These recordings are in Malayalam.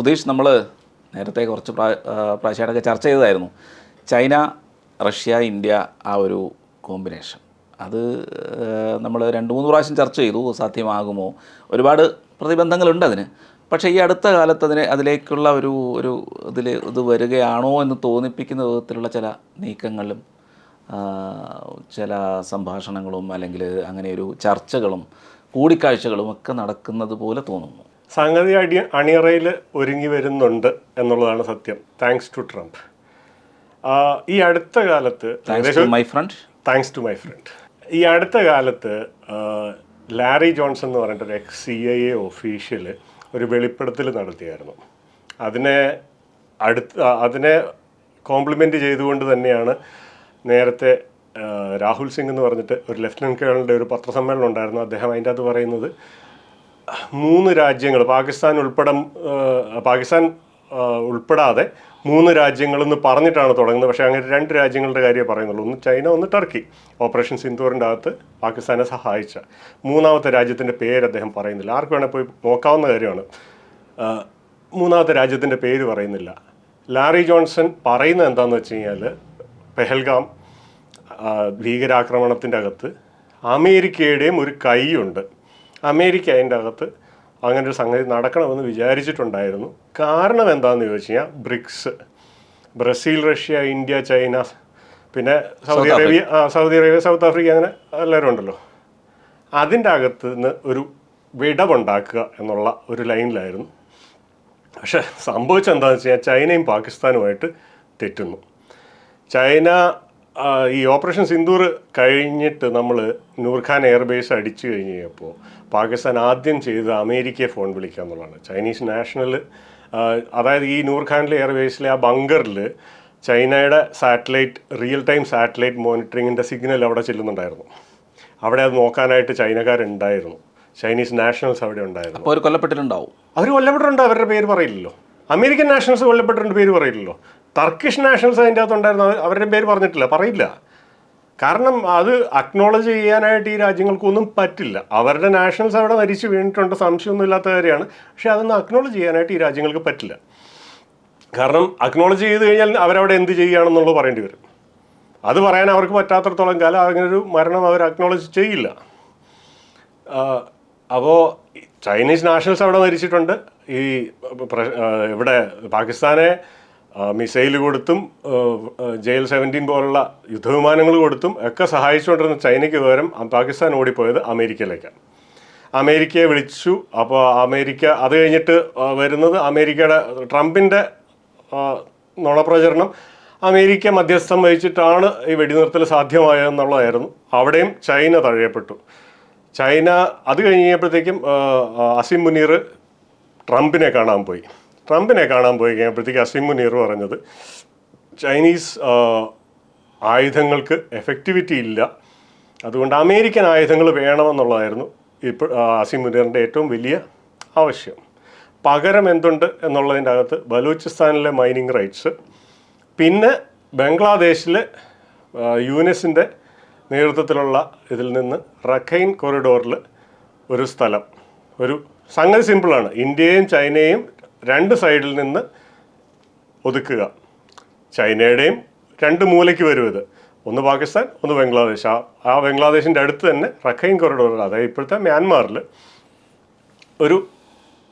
സുധീഷ് നമ്മൾ നേരത്തെ കുറച്ച് പ്രാ പ്രാവശ്യമായിട്ടൊക്കെ ചർച്ച ചെയ്തതായിരുന്നു. ചൈന റഷ്യ ഇന്ത്യ ആ ഒരു കോമ്പിനേഷൻ. അത് നമ്മൾ രണ്ട് മൂന്ന് പ്രാവശ്യം ചർച്ച ചെയ്തു. സാധ്യമാകുമോ? ഒരുപാട് പ്രതിബന്ധങ്ങളുണ്ട് അതിന്. പക്ഷേ ഈ അടുത്ത കാലത്ത് അതിനെ അതിലേക്കുള്ള ഒരു ഒരു ഇതിൽ ഇത് വരികയാണോ എന്ന് തോന്നിപ്പിക്കുന്ന വിധത്തിലുള്ള ചില നീക്കങ്ങളും ചില സംഭാഷണങ്ങളും അല്ലെങ്കിൽ അങ്ങനെ ഒരു ചർച്ചകളും കൂടിക്കാഴ്ചകളും ഒക്കെ നടക്കുന്നത് പോലെ തോന്നുന്നു. സംഗതി അടി അണിയറയിൽ ഒരുങ്ങി വരുന്നുണ്ട് എന്നുള്ളതാണ് സത്യം. താങ്ക്സ് ടു ട്രംപ് ഈ അടുത്ത കാലത്ത് thanks to my friend thanks to my friend ഈ അടുത്ത കാലത്ത് ലാരി ജോൺസൺ എന്ന് പറഞ്ഞിട്ട് ഒരു ex C I A official ഒരു വെളിപ്പെടുത്തൽ നടത്തിയായിരുന്നു. അതിനെ അടുത്ത് അതിനെ കോംപ്ലിമെന്റ് ചെയ്തുകൊണ്ട് തന്നെയാണ് നേരത്തെ രാഹുൽ സിംഗ് എന്ന് പറഞ്ഞിട്ട് ഒരു ലെഫ്റ്റനന്റ് കേണലിന്റെ ഒരു പത്രസമ്മേളനം ഉണ്ടായിരുന്നു. അദ്ദേഹം അതിന്റെ അകത്ത് പറയുന്നത് മൂന്ന് രാജ്യങ്ങൾ പാകിസ്ഥാൻ ഉൾപ്പെടെ പാകിസ്ഥാൻ ഉൾപ്പെടാതെ മൂന്ന് രാജ്യങ്ങളെന്ന് പറഞ്ഞിട്ടാണ് തുടങ്ങുന്നത്. പക്ഷേ അങ്ങനെ രണ്ട് രാജ്യങ്ങളുടെ കാര്യമേ പറയുന്നുള്ളൂ. ഒന്ന് ചൈന ഒന്ന് ടർക്കി. ഓപ്പറേഷൻ സിന്ധൂറിന്റെ അകത്ത് പാകിസ്ഥാനെ സഹായിച്ച മൂന്നാമത്തെ രാജ്യത്തിന്റെ പേര് അദ്ദേഹം പറയുന്നില്ല. ആർക്ക് വേണേൽ പോയി നോക്കാവുന്ന കാര്യമാണ്. മൂന്നാമത്തെ രാജ്യത്തിന്റെ പേര് പറയുന്നില്ല. ലാറി ജോൺസൺ പറയുന്നത് എന്താണെന്ന് വെച്ച് കഴിഞ്ഞാൽ പെഹൽഗാം ഭീകരാക്രമണത്തിന്റെ അകത്ത് അമേരിക്കയുടെയും ഒരു കൈയുണ്ട്. അമേരിക്ക അതിന്റെ അകത്ത് അങ്ങനെ ഒരു സംഗതി നടക്കണമെന്ന് വിചാരിച്ചിട്ടുണ്ടായിരുന്നു. കാരണം എന്താണെന്ന് ചോദിച്ചു കഴിഞ്ഞാൽ BRICS Brazil Russia India China പിന്നെ Saudi Arabia Saudi Arabia South Africa അങ്ങനെ എല്ലാവരും ഉണ്ടല്ലോ. അതിന്റെ അകത്ത് നിന്ന് ഒരു വിടവുണ്ടാക്കുക എന്നുള്ള ഒരു ലൈനിലായിരുന്നു. പക്ഷെ സംഭവിച്ചത് എന്താണെന്ന് വെച്ച് കഴിഞ്ഞാൽ ചൈനയും പാകിസ്ഥാനുമായിട്ട് തെറ്റുന്നു. ചൈന ഈ ഓപ്പറേഷൻ സിന്ദൂർ കഴിഞ്ഞിട്ട് നമ്മൾ നൂർഖാൻ എയർബേസ് അടിച്ചു കഴിഞ്ഞ് കഴിഞ്ഞപ്പോൾ പാകിസ്ഥാൻ ആദ്യം ചെയ്തത് അമേരിക്കയെ ഫോൺ വിളിക്കുക എന്നുള്ളതാണ്. ചൈനീസ് നാഷണൽ അതായത് ഈ നൂർഖാനിലെ എയർവേസിലെ ആ ബങ്കറിൽ ചൈനയുടെ സാറ്റലൈറ്റ് റിയൽ ടൈം സാറ്റലൈറ്റ് മോണിറ്ററിങ്ങിന്റെ സിഗ്നൽ അവിടെ ചെല്ലുന്നുണ്ടായിരുന്നു. അവിടെ അത് നോക്കാനായിട്ട് ചൈനക്കാരുണ്ടായിരുന്നു. ചൈനീസ് നാഷണൽസ് അവിടെ ഉണ്ടായിരുന്നു. അപ്പോൾ അവർ കൊല്ലപ്പെട്ടിട്ടുണ്ടാവും. അവർ കൊല്ലപ്പെട്ടിട്ടുണ്ട് അവരുടെ പേര് പറയില്ലല്ലോ. അമേരിക്കൻ നാഷണൽസ് കൊല്ലപ്പെട്ടിട്ടുണ്ട് പേര് പറയില്ലല്ലോ. ടർക്കിഷ് നാഷണൽസ് അതിന്റെ അകത്തുണ്ടായിരുന്നു അവരുടെ പേര് പറഞ്ഞിട്ടില്ല പറയില്ല. കാരണം അത് അക്നോളജ് ചെയ്യാനായിട്ട് ഈ രാജ്യങ്ങൾക്കൊന്നും പറ്റില്ല. അവരുടെ നാഷണൽസ് അവിടെ മരിച്ചു വീണിട്ടുണ്ട് സംശയമൊന്നും ഇല്ലാത്ത കാര്യമാണ്. പക്ഷേ അതൊന്നും അക്നോളജ് ചെയ്യാനായിട്ട് ഈ രാജ്യങ്ങൾക്ക് പറ്റില്ല. കാരണം അക്നോളജ് ചെയ്ത് കഴിഞ്ഞാൽ അവരവിടെ എന്ത് ചെയ്യുകയാണെന്നുള്ളത് പറയേണ്ടി വരും. അത് പറയാൻ അവർക്ക് പറ്റാത്തടത്തോളം കാലം അങ്ങനൊരു മരണം അവർ അക്നോളജ് ചെയ്യില്ല. അപ്പോൾ ചൈനീസ് നാഷണൽസ് അവിടെ മരിച്ചിട്ടുണ്ട്. ഈ ഇവിടെ പാകിസ്ഥാനെ മിസൈൽ കൊടുത്തും ജെയിൽ സെവന്റീൻ പോലുള്ള യുദ്ധവിമാനങ്ങൾ കൊടുത്തും ഒക്കെ സഹായിച്ചുകൊണ്ടിരുന്ന ചൈനയ്ക്ക് പകരം പാകിസ്ഥാൻ ഓടിപ്പോയത് അമേരിക്കയിലേക്കാണ്. അമേരിക്കയെ വിളിച്ചു. അപ്പോൾ അമേരിക്ക അത് കഴിഞ്ഞിട്ട് വരുന്നത് അമേരിക്കയുടെ ട്രംപിന്റെ നുണപ്രചരണം. അമേരിക്ക മധ്യസ്ഥം വഹിച്ചിട്ടാണ് ഈ വെടിനിർത്തൽ സാധ്യമായതെന്നുള്ളതായിരുന്നു അവിടെയും ചൈന തഴയപ്പെട്ടു. ചൈന അത് കഴിഞ്ഞപ്പോഴത്തേക്കും അസിം മുനീർ ട്രംപിനെ കാണാൻ പോയി. ട്രംപിനെ കാണാൻ പോയി കഴിഞ്ഞപ്പോഴത്തേക്ക് അസിം മുനീർ പറഞ്ഞത് ചൈനീസ് ആയുധങ്ങൾക്ക് എഫക്റ്റിവിറ്റി ഇല്ല. അതുകൊണ്ട് അമേരിക്കൻ ആയുധങ്ങൾ വേണമെന്നുള്ളതായിരുന്നു ഇപ്പോൾ അസിം മുനീറിന്റെ ഏറ്റവും വലിയ ആവശ്യം. പകരം എന്തുണ്ട് എന്നുള്ളതിന്റെ അകത്ത് ബലൂചിസ്ഥാനിലെ മൈനിങ് റൈറ്റ്സ് പിന്നെ ബംഗ്ലാദേശിലെ യുനെസിന്റെ നേതൃത്വത്തിലുള്ള ഇതിൽ നിന്ന് റഖൈൻ കോറിഡോറിൽ ഒരു സ്ഥലം. ഒരു സംഗതി സിമ്പിളാണ് ഇന്ത്യയും ചൈനയും രണ്ട് സൈഡിൽ നിന്ന് ഒതുക്കുക. ചൈനയുടെയും രണ്ട് മൂലയ്ക്ക് വരും ഇത്. ഒന്ന് പാകിസ്ഥാൻ ഒന്ന് ബംഗ്ലാദേശ്. ആ ആ ബംഗ്ലാദേശിന്റെ അടുത്ത് തന്നെ റഖൈൻ കൊറിഡോർ അതായത് ഇപ്പോഴത്തെ മ്യാൻമാറിൽ ഒരു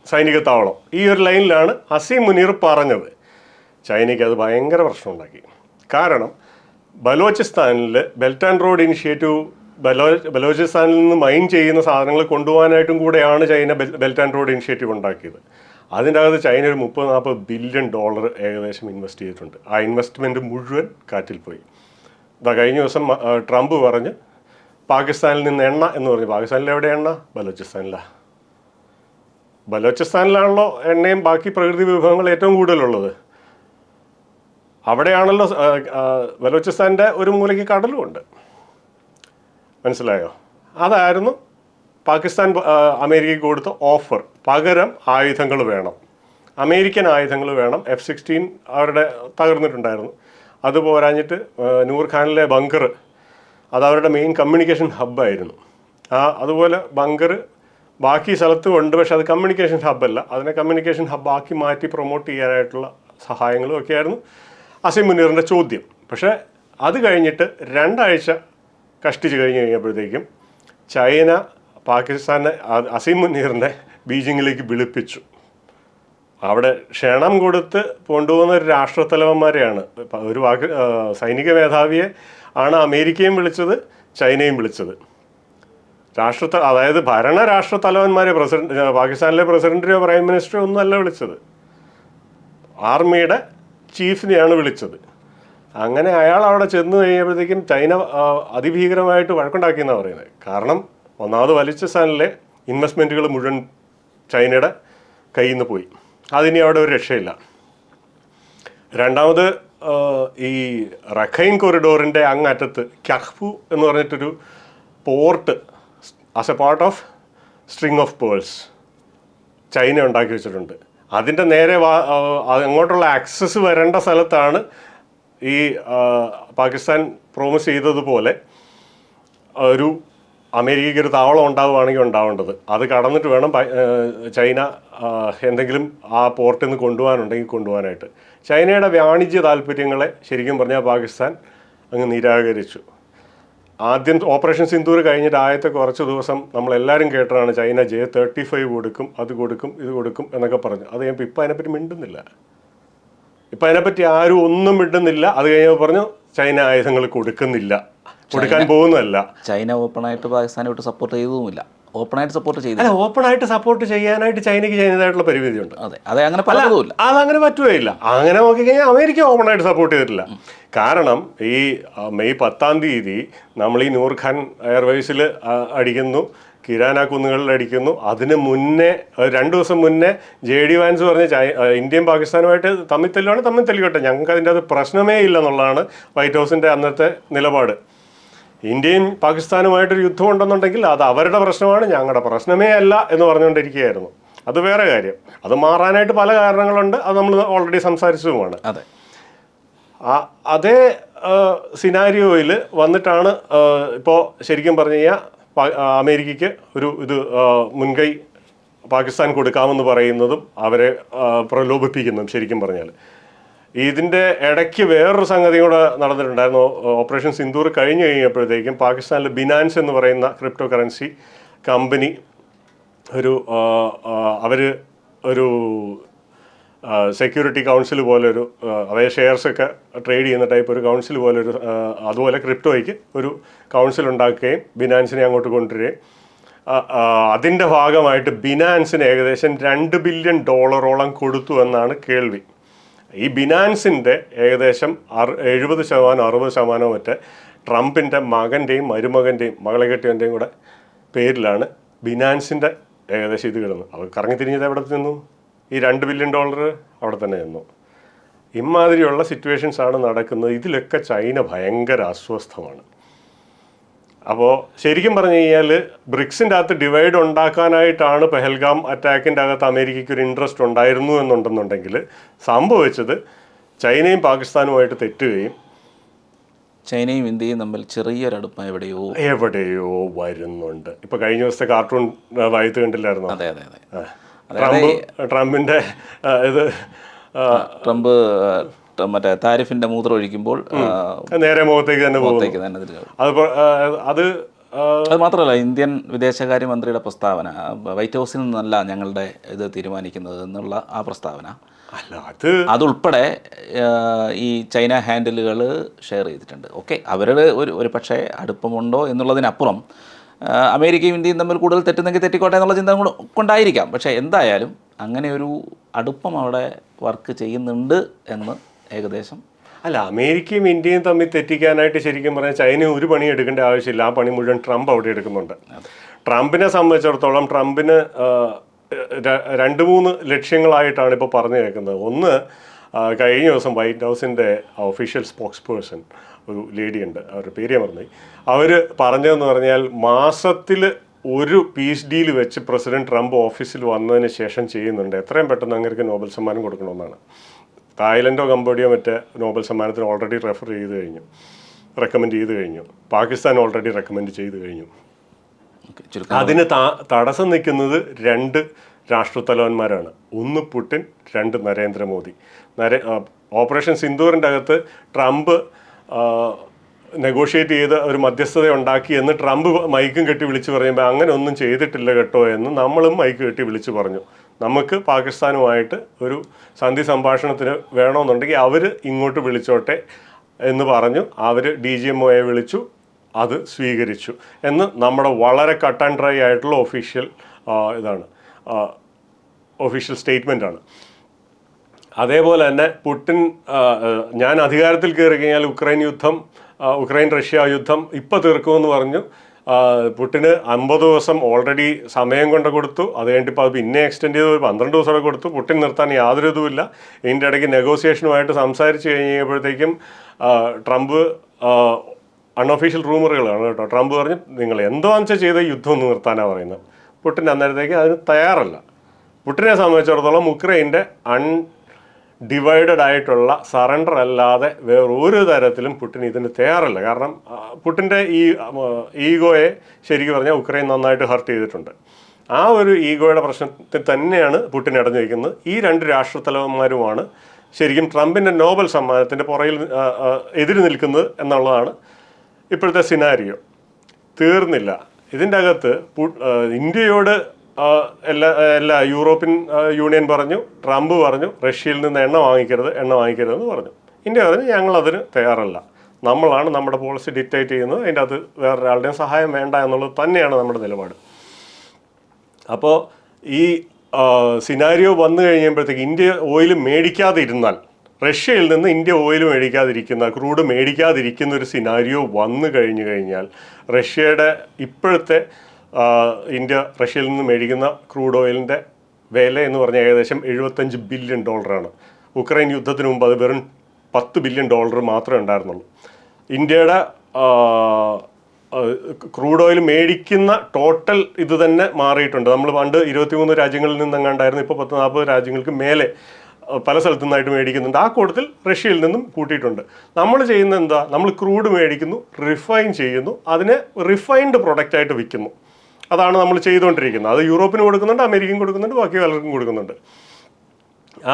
സൈനിക താവളം. ഈ ഒരു ലൈനിലാണ് അസീം മുനീർ പറഞ്ഞത്. ചൈനയ്ക്ക് അത് ഭയങ്കര പ്രശ്നമുണ്ടാക്കി കാരണം ബലോചിസ്ഥാനിൽ belt and road initiative Balo ബലോചിസ്ഥാനിൽ നിന്ന് മൈൻ ചെയ്യുന്ന സാധനങ്ങൾ കൊണ്ടുപോകാനായിട്ടും കൂടെയാണ് China bel- belt and road initiative ഉണ്ടാക്കിയത്. അതിന്റെ അകത്ത് ചൈന ഒരു മുപ്പത് നാൽപ്പത് ബില്യൺ ഡോളർ ഏകദേശം ഇൻവെസ്റ്റ് ചെയ്തിട്ടുണ്ട്. ആ ഇൻവെസ്റ്റ്മെന്റ് മുഴുവൻ കാറ്റിൽ പോയി. ഇതാ കഴിഞ്ഞ ദിവസം ട്രംപ് പറഞ്ഞ് പാകിസ്ഥാനിൽ നിന്ന് എണ്ണ എന്ന് പറഞ്ഞു. പാകിസ്ഥാനിലെ എവിടെ എണ്ണ? ബലോചിസ്ഥാനിലാണ് ബലോചിസ്ഥാനിലാണല്ലോ എണ്ണയും ബാക്കി പ്രകൃതി വിഭവങ്ങൾ ഏറ്റവും കൂടുതലുള്ളത്. അവിടെയാണല്ലോ ബലോചിസ്ഥാന്റെ ഒരു മൂലയ്ക്ക് കടലുമുണ്ട് മനസ്സിലായോ? അതായിരുന്നു പാകിസ്ഥാൻ അമേരിക്കയ്ക്ക് കൊടുത്ത ഓഫർ പകരം ആയുധങ്ങൾ വേണം. അമേരിക്കൻ ആയുധങ്ങൾ വേണം. എഫ് സിക്സ്റ്റീൻ അവരുടെ തകർന്നിട്ടുണ്ടായിരുന്നു. അത് പോരാഞ്ഞിട്ട് നൂർഖാനിലെ ബങ്കർ അത് അവരുടെ മെയിൻ കമ്മ്യൂണിക്കേഷൻ ഹബ്ബായിരുന്നു ആ അതുപോലെ ബങ്കർ ബാക്കി സ്ഥലത്തും ഉണ്ട് പക്ഷെ അത് കമ്മ്യൂണിക്കേഷൻ ഹബ്ബല്ല അതിനെ കമ്മ്യൂണിക്കേഷൻ ഹബ്ബാക്കി മാറ്റി പ്രൊമോട്ട് ചെയ്യാനായിട്ടുള്ള സഹായങ്ങളും ഒക്കെയായിരുന്നു അസീം മുനീറിന്റെ ചോദ്യം. പക്ഷേ അത് കഴിഞ്ഞിട്ട് രണ്ടാഴ്ച കഷ്ടിച്ച് കഴിഞ്ഞ് കഴിഞ്ഞപ്പോഴത്തേക്കും ചൈന പാകിസ്ഥാനെ അസീം മുനീറിനെ ബീജിങ്ങിലേക്ക് വിളിപ്പിച്ചു. അവിടെ ക്ഷണം കൊടുത്ത് കൊണ്ടുപോകുന്ന ഒരു രാഷ്ട്രത്തലവന്മാരെയാണ്. ഒരു വാക്ക് സൈനിക മേധാവിയെ ആണ് അമേരിക്കയും വിളിച്ചത് ചൈനയും വിളിച്ചത്. രാഷ്ട്രത്ത അതായത് ഭരണ രാഷ്ട്രത്തലവന്മാരെ പ്രസിഡന്റ് പാകിസ്ഥാനിലെ പ്രസിഡന്റിനെയോ പ്രൈം മിനിസ്റ്ററോ ഒന്നും അല്ല വിളിച്ചത്. ആർമിയുടെ ചീഫിനെയാണ് വിളിച്ചത്. അങ്ങനെ അയാൾ അവിടെ ചെന്ന് കഴിയുമ്പോഴത്തേക്കും ചൈന അതിഭീകരമായിട്ട് വഴക്കുണ്ടാക്കിയെന്നാണ് പറയുന്നത്. കാരണം ഒന്നാമത് വലിച്ച സാനിലെ ഇൻവെസ്റ്റ്മെന്റുകൾ മുഴുവൻ ചൈനയുടെ കയ്യിൽ നിന്ന് പോയി. അതിനി അവിടെ ഒരു രക്ഷയില്ല. രണ്ടാമത് ഈ റഖൈൻ കൊറിഡോറിന്റെ അങ്ങറ്റത്ത് ക്യഹ്പു എന്ന് പറഞ്ഞിട്ടൊരു port as a part of string of pearls China ഉണ്ടാക്കി വെച്ചിട്ടുണ്ട്. അതിന്റെ നേരെ അങ്ങോട്ടുള്ള ആക്സസ് വരേണ്ട സ്ഥലത്താണ് ഈ പാകിസ്ഥാൻ പ്രോമിസ് ചെയ്തതുപോലെ ഒരു അമേരിക്കയ്ക്ക് ഒരു താവളം ഉണ്ടാവുകയാണെങ്കിൽ ഉണ്ടാവേണ്ടത്. അത് കടന്നിട്ട് വേണം ചൈന എന്തെങ്കിലും ആ പോർട്ടിൽ നിന്ന് കൊണ്ടുപോകാനുണ്ടെങ്കിൽ കൊണ്ടുപോകാനായിട്ട്. ചൈനയുടെ വാണിജ്യ താല്പര്യങ്ങളെ ശരിക്കും പറഞ്ഞാൽ പാകിസ്ഥാൻ അങ്ങ് നിരാകരിച്ചു. ആദ്യം ഓപ്പറേഷൻ സിന്ദൂർ കഴിഞ്ഞിട്ട് ആദ്യത്തെ കുറച്ച് ദിവസം നമ്മളെല്ലാവരും കേട്ടതാണ് ചൈന ജെ തേർട്ടി ഫൈവ് കൊടുക്കും അത് കൊടുക്കും ഇത് കൊടുക്കും എന്നൊക്കെ പറഞ്ഞു. അത് കഴിയുമ്പോൾ ഇപ്പം അതിനെപ്പറ്റി മിണ്ടുന്നില്ല. ഇപ്പം അതിനെപ്പറ്റി ആരും ഒന്നും മിണ്ടുന്നില്ല. അത് കഴിഞ്ഞപ്പോൾ പറഞ്ഞു ചൈന ആയുധങ്ങൾ കൊടുക്കുന്നില്ല. കൊടുക്കാൻ പോകുന്നതല്ല. ചൈന ഓപ്പണായിട്ട് പാകിസ്ഥാനെ വിട്ട് സപ്പോർട്ട് ചെയ്തതുമില്ല. ഓപ്പണായിട്ട് സപ്പോർട്ട് ചെയ്തു അല്ല ഓപ്പണായിട്ട് സപ്പോർട്ട് ചെയ്യാനായിട്ട് ചൈനയ്ക്ക് ചൈനതായിട്ടുള്ള പരിമിതിയുണ്ട്. അതെ അതെ അങ്ങനെ പലതുമില്ല. അതങ്ങനെ പറ്റുകയില്ല. അങ്ങനെ നോക്കിക്കഴിഞ്ഞാൽ അമേരിക്ക ഓപ്പണായിട്ട് സപ്പോർട്ട് ചെയ്തിട്ടില്ല. കാരണം ഈ മെയ് പത്താം തീയതി നമ്മൾ ഈ നൂർഖാൻ എയർവേസിൽ അടിക്കുന്നു കിരാന കുന്നുകളിൽ അടിക്കുന്നു. അതിന് മുന്നേ രണ്ട് ദിവസം മുന്നേ ജെ ഡി വാൻസ് പറഞ്ഞ ഇന്ത്യയും പാകിസ്ഥാനുമായിട്ട് തമ്മിൽ തെല്ലുവാണ് തമ്മിൽ തെല്ലുകട്ടെ. ഞങ്ങൾക്ക് അതിന്റെ അത് പ്രശ്നമേ ഇല്ല എന്നുള്ളതാണ് വൈറ്റ് ഹൗസിന്റെ അന്നത്തെ നിലപാട്. ഇന്ത്യയും പാകിസ്ഥാനുമായിട്ടൊരു യുദ്ധം ഉണ്ടെന്നുണ്ടെങ്കിൽ അത് അവരുടെ പ്രശ്നമാണ് ഞങ്ങളുടെ പ്രശ്നമേ അല്ല എന്ന് പറഞ്ഞുകൊണ്ടിരിക്കുകയായിരുന്നു. അത് വേറെ കാര്യം. അത് മാറാനായിട്ട് പല കാരണങ്ങളുണ്ട് അത് നമ്മൾ ഓൾറെഡി സംസാരിച്ചതുമാണ്. അതെ. ആ അതേ സിനാരിയോയിൽ വന്നിട്ടാണ് ഇപ്പോൾ ശരിക്കും പറഞ്ഞു കഴിഞ്ഞാൽ അമേരിക്കയ്ക്ക് ഒരു ഇത് മുൻകൈ പാകിസ്ഥാൻ കൊടുക്കാമെന്ന് പറയുന്നതും അവരെ പ്രലോഭിപ്പിക്കുന്നതും ശരിക്കും പറഞ്ഞാൽ ഇതിന്റെ ഇടയ്ക്ക് വേറൊരു സംഗതി കൂടെ നടന്നിട്ടുണ്ടായിരുന്നു. ഓപ്പറേഷൻ സിന്ദൂർ കഴിഞ്ഞു കഴിഞ്ഞപ്പോഴത്തേക്കും പാകിസ്ഥാനിലെ ബിനാൻസ് എന്ന് പറയുന്ന ക്രിപ്റ്റോ കറൻസി കമ്പനി ഒരു അവർ ഒരു സെക്യൂരിറ്റി കൗൺസിൽ പോലൊരു അവയ അതായത് ഷെയർസ് ഒക്കെ ട്രേഡ് ചെയ്യുന്ന ടൈപ്പ് ഒരു കൗൺസിൽ പോലൊരു അതുപോലെ ക്രിപ്റ്റോയ്ക്ക് ഒരു കൗൺസിൽ ഉണ്ടാക്കുകയും ബിനാൻസിനെ അങ്ങോട്ട് കൊണ്ടുവരികയും. അതിന്റെ ഭാഗമായിട്ട് ബിനാൻസിന് ഏകദേശം രണ്ട് ബില്യൺ ഡോളറോളം കൊടുത്തു എന്നാണ് കേൾവി. ഈ ബിനാൻസിന്റെ ഏകദേശം അറു എഴുപത് ശതമാനം അറുപത് ശതമാനവും മറ്റേ ട്രംപിന്റെ മകന്റെയും മരുമകന്റെയും മകളെ കെട്ടിയവന്റെയും കൂടെ പേരിലാണ് ബിനാൻസിന്റെ ഏകദേശം ഇത് കിടന്നു അവർ കറങ്ങി തിരിഞ്ഞത് എവിടെ നിന്നു? ഈ രണ്ട് ബില്യൺ ഡോളർ അവിടെ തന്നെ നിന്നു. ഇമാതിരിയുള്ള സിറ്റുവേഷൻസ് ആണ് നടക്കുന്നത്. ഇതിലൊക്കെ ചൈന ഭയങ്കര അസ്വസ്ഥമാണ്. അപ്പോൾ ശരിക്കും പറഞ്ഞു കഴിഞ്ഞാൽ ബ്രിക്സിന്റെ അകത്ത് ഡിവൈഡ് ഉണ്ടാക്കാനായിട്ടാണ് പെഹൽഗാം അറ്റാക്കിന്റെ അകത്ത് അമേരിക്കയ്ക്ക് ഒരു ഇൻട്രസ്റ്റ് ഉണ്ടായിരുന്നു എന്നുണ്ടെന്നുണ്ടെങ്കിൽ സംഭവിച്ചത് ചൈനയും പാകിസ്ഥാനുമായിട്ട് തെറ്റുകയും ചൈനയും ഇന്ത്യയും തമ്മിൽ ചെറിയൊരടുപ്പം എവിടെയോ എവിടെയോ വരുന്നുണ്ട്. ഇപ്പൊ കഴിഞ്ഞ ദിവസത്തെ കാർട്ടൂൺ വായിത്ത് കണ്ടില്ലായിരുന്നോ? അതെ അതെ അതെ. ട്രംപ് ട്രംപിന്റെ ഇത് ട്രംപ് മറ്റേ താരിഫിന്റെ മൂത്രം ഒഴിക്കുമ്പോൾ നേരെ മുഖത്തേക്ക് തന്നെ മുഖത്തേക്ക് തന്നെ അത് അത് മാത്രമല്ല ഇന്ത്യൻ വിദേശകാര്യമന്ത്രിയുടെ പ്രസ്താവന വൈറ്റ് ഹൗസിൽ നിന്നല്ല ഞങ്ങളുടെ ഇത് തീരുമാനിക്കുന്നത് എന്നുള്ള ആ പ്രസ്താവന. അല്ല അത് അതുൾപ്പെടെ ഈ ചൈന ഹാൻഡിലുകൾ ഷെയർ ചെയ്തിട്ടുണ്ട്. ഓക്കെ അവരുടെ ഒരു ഒരു പക്ഷേ അടുപ്പമുണ്ടോ എന്നുള്ളതിനപ്പുറം അമേരിക്കയും ഇന്ത്യയും തമ്മിൽ കൂടുതൽ തെറ്റുന്നെങ്കിൽ തെറ്റിക്കോട്ടെ എന്നുള്ള ചിന്ത കൊണ്ടായിരിക്കാം. പക്ഷേ എന്തായാലും അങ്ങനെ ഒരു അടുപ്പം അവിടെ വർക്ക് ചെയ്യുന്നുണ്ട് എന്ന് ഏകദേശം? അല്ല അമേരിക്കയും ഇന്ത്യയും തമ്മിൽ തെറ്റിക്കാനായിട്ട് ശരിക്കും പറഞ്ഞാൽ ചൈന ഒരു പണി എടുക്കേണ്ട ആവശ്യമില്ല. ആ പണി മുഴുവൻ ട്രംപ് അവിടെ എടുക്കുന്നുണ്ട്. ട്രംപിനെ സംബന്ധിച്ചിടത്തോളം ട്രംപിന് രണ്ട് മൂന്ന് ലക്ഷ്യങ്ങളായിട്ടാണ് ഇപ്പോൾ പറഞ്ഞു കേൾക്കുന്നത് ഒന്ന് കഴിഞ്ഞ ദിവസം വൈറ്റ് ഹൗസിന്റെ ഒഫീഷ്യൽ സ്പോക്സ് പേഴ്സൺ ഒരു ലേഡി ഉണ്ട് അവരുടെ പേര് ഞാൻ പറഞ്ഞു അവർ പറഞ്ഞതെന്ന് പറഞ്ഞാൽ മാസത്തിൽ ഒരു പീസ് ഡീൽ വെച്ച് പ്രസിഡന്റ് ട്രംപ് ഓഫീസിൽ വന്നതിന് ശേഷം ചെയ്യുന്നുണ്ട്. എത്രയും പെട്ടെന്ന് അങ്ങേർക്ക് നോബൽ സമ്മാനം കൊടുക്കണമെന്നാണ്. തായ്ലൻഡോ കംബോഡിയോ മറ്റേ നോബൽ സമ്മാനത്തിന് ഓൾറെഡി റെഫർ ചെയ്ത് കഴിഞ്ഞു. റെക്കമെൻഡ് ചെയ്ത് കഴിഞ്ഞു. പാകിസ്ഥാൻ ഓൾറെഡി റെക്കമെൻഡ് ചെയ്ത് കഴിഞ്ഞു. അതിന് തടസ്സം നിൽക്കുന്നത് രണ്ട് രാഷ്ട്രത്തലവന്മാരാണ്. ഒന്ന് പുടിൻ രണ്ട് നരേന്ദ്രമോദി. നരേ ഓപ്പറേഷൻ സിന്ദൂറിന്റെ അകത്ത് ട്രംപ് നെഗോഷിയേറ്റ് ചെയ്ത് ഒരു മധ്യസ്ഥത ഉണ്ടാക്കി എന്ന് ട്രംപ് മൈക്കും കെട്ടി വിളിച്ച് പറയുമ്പോൾ അങ്ങനെ ഒന്നും ചെയ്തിട്ടില്ല കേട്ടോ എന്ന് നമ്മളും മൈക്ക് കെട്ടി വിളിച്ച് പറഞ്ഞു. നമുക്ക് പാകിസ്ഥാനുമായിട്ട് ഒരു സന്ധി സംഭാഷണത്തിന് വേണമെന്നുണ്ടെങ്കിൽ അവർ ഇങ്ങോട്ട് വിളിച്ചോട്ടെ എന്ന് പറഞ്ഞു. അവർ ഡി ജി എം ഒയെ വിളിച്ചു അത് സ്വീകരിച്ചു. എന്ന് നമ്മുടെ വളരെ കട്ട് ആൻഡ് ഡ്രൈ ആയിട്ടുള്ള ഒഫീഷ്യൽ ഇതാണ്. ഒഫീഷ്യൽ സ്റ്റേറ്റ്മെന്റ് ആണ്. അതേപോലെ തന്നെ ആ, ഞാൻ അധികാരത്തിൽ കയറി കഴിഞ്ഞാൽ ഉക്രൈൻ യുദ്ധം ഉക്രൈൻ റഷ്യ യുദ്ധം ഇപ്പോൾ തീർക്കുമെന്ന് പറഞ്ഞു. ആ, പുടിന് അമ്പത് ദിവസം ഓൾറെഡി സമയം കൊണ്ട് കൊടുത്തു. അത് കഴിഞ്ഞിട്ട് ഇപ്പോൾ അത് പിന്നെ എക്സ്റ്റെൻഡ് ചെയ്ത് ഒരു പന്ത്രണ്ട് ദിവസം കൂടെ കൊടുത്തു. പുട്ടിൻ നിർത്താൻ യാതൊരു ഇതുമില്ല. ഇതിന്റെ ഇടയ്ക്ക് നെഗോസിയേഷനുമായിട്ട് സംസാരിച്ച് കഴിഞ്ഞപ്പോഴത്തേക്കും ട്രംപ് അൺഒഫീഷ്യൽ റൂമറുകളാണ് കേട്ടോ. ട്രംപ് പറഞ്ഞു നിങ്ങൾ എന്തോ വെച്ചാൽ ചെയ്ത യുദ്ധം ഒന്ന് നിർത്താനാണ് പറയുന്നത്. പുട്ടിൻ അന്നേരത്തേക്ക് അതിന് തയ്യാറല്ല. പുട്ടിനെ സംബന്ധിച്ചിടത്തോളം ഉക്രൈന്റെ അൺ ഡിവൈഡഡ് ആയിട്ടുള്ള സറണ്ടർ അല്ലാതെ വേറൊരു തരത്തിലും പുടിൻ ഇതിന് തയ്യാറല്ല. കാരണം പുടിന്റെ ഈ ഈഗോയെ ശരിക്കും പറഞ്ഞാൽ ഉക്രൈൻ നന്നായിട്ട് ഹർട്ട് ചെയ്തിട്ടുണ്ട്. ആ ഒരു ഈഗോയുടെ പ്രശ്നത്തിൽ തന്നെയാണ് പുടിൻ അടഞ്ഞിരിക്കുന്നത്. ഈ രണ്ട് രാഷ്ട്രത്തലവന്മാരുമാണ് ശരിക്കും ട്രംപിന്റെ നോബൽ സമ്മാനത്തിന്റെ പുറയിൽ എതിര് നിൽക്കുന്നത് എന്നുള്ളതാണ് ഇപ്പോഴത്തെ സിനാരിയോ തീർന്നില്ല. ഇതിന്റെ അകത്ത് ഇന്ത്യയോട് എല്ലാ എല്ലാ യൂറോപ്യൻ യൂണിയൻ പറഞ്ഞു ട്രംപ് പറഞ്ഞു റഷ്യയിൽ നിന്ന് എണ്ണ വാങ്ങിക്കരുത് എണ്ണ വാങ്ങിക്കരുതെന്ന് പറഞ്ഞു. ഇന്ത്യ പറഞ്ഞു ഞങ്ങൾ അതിന് തയ്യാറല്ല. നമ്മളാണ് നമ്മുടെ പോളിസി ഡിറ്റേറ്റ് ചെയ്യുന്നത് അതിന്റെ അത് വേറൊരാളുടെയും സഹായം വേണ്ട എന്നുള്ളത് തന്നെയാണ് നമ്മുടെ നിലപാട്. അപ്പോൾ ഈ സിനാരിയോ വന്നു കഴിയുമ്പോഴത്തേക്ക് ഇന്ത്യ ഓയിൽ മേടിക്കാതെ ഇരുന്നാൽ റഷ്യയിൽ നിന്ന് ഇന്ത്യ ഓയിൽ മേടിക്കാതിരിക്കുന്ന ക്രൂഡ് മേടിക്കാതിരിക്കുന്ന ഒരു സിനാരിയോ വന്നു കഴിഞ്ഞു കഴിഞ്ഞാൽ റഷ്യയുടെ ഇപ്പോഴത്തെ ഇന്ത്യ റഷ്യയിൽ നിന്ന് മേടിക്കുന്ന ക്രൂഡ് ഓയിലിന്റെ വില എന്ന് പറഞ്ഞാൽ ഏകദേശം എഴുപത്തഞ്ച് ബില്യൺ ഡോളറാണ്. ഉക്രൈൻ യുദ്ധത്തിന് മുമ്പ് അത് വെറും പത്ത് ബില്യൺ ഡോളർ മാത്രമേ ഉണ്ടായിരുന്നുള്ളൂ. ഇന്ത്യയുടെ ക്രൂഡ് ഓയിൽ മേടിക്കുന്ന ടോട്ടൽ ഇത് തന്നെ മാറിയിട്ടുണ്ട്. നമ്മൾ പണ്ട് ഇരുപത്തിമൂന്ന് രാജ്യങ്ങളിൽ നിന്നെങ്ങാണ്ടായിരുന്നു ഇപ്പോൾ പത്ത് നാൽപ്പത് രാജ്യങ്ങൾക്ക് മേലെ പല സ്ഥലത്തു നിന്നായിട്ട് മേടിക്കുന്നുണ്ട്. ആ കൂട്ടത്തിൽ റഷ്യയിൽ നിന്നും കൂട്ടിയിട്ടുണ്ട്. നമ്മൾ ചെയ്യുന്ന എന്താ? നമ്മൾ ക്രൂഡ് മേടിക്കുന്നു റിഫൈൻ ചെയ്യുന്നു അതിനെ റിഫൈൻഡ് പ്രൊഡക്റ്റായിട്ട് വിൽക്കുന്നു. അതാണ് നമ്മൾ ചെയ്തുകൊണ്ടിരിക്കുന്നത്. അത് യൂറോപ്പിന് കൊടുക്കുന്നുണ്ട് അമേരിക്കയും കൊടുക്കുന്നുണ്ട് ബാക്കി പലർക്കും കൊടുക്കുന്നുണ്ട്.